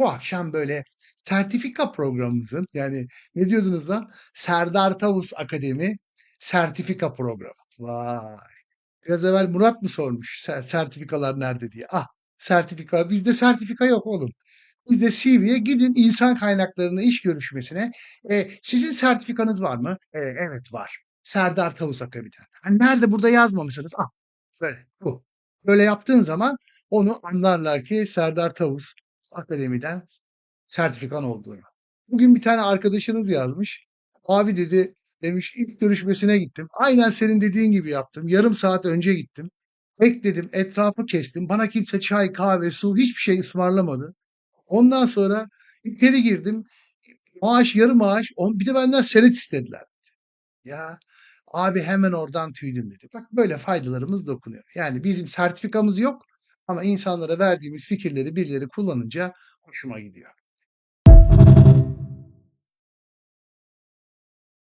Bu akşam böyle sertifika programımızın yani ne diyordunuz lan? Serdar Tavus Akademi sertifika programı. Vay! Biraz evvel Murat mı sormuş "Se- sertifikalar nerede diye. Ah sertifika bizde sertifika yok oğlum. Bizde CV'ye gidin insan kaynaklarına iş görüşmesine. E, sizin sertifikanız var mı? E, evet var. Serdar Tavus Akademi'den. Hani nerede burada yazmamışsınız? Ah böyle bu. Böyle yaptığın zaman onu anlarlar ki Serdar Tavus Akademi'den sertifikan olduğunu. Bugün bir tane arkadaşınız yazmış. Abi dedi demiş ilk görüşmesine gittim. Aynen senin dediğin gibi yaptım. Yarım saat önce gittim. Bekledim, etrafı kestim. Bana kimse çay, kahve, su hiçbir şey ısmarlamadı. Ondan sonra içeri girdim. Maaş yarı maaş. Bir de benden senet istediler. Ya abi hemen oradan tüydüm dedi. Bak böyle faydalarımız dokunuyor. Yani bizim sertifikamız yok ama insanlara verdiğimiz fikirleri birileri kullanınca hoşuma gidiyor.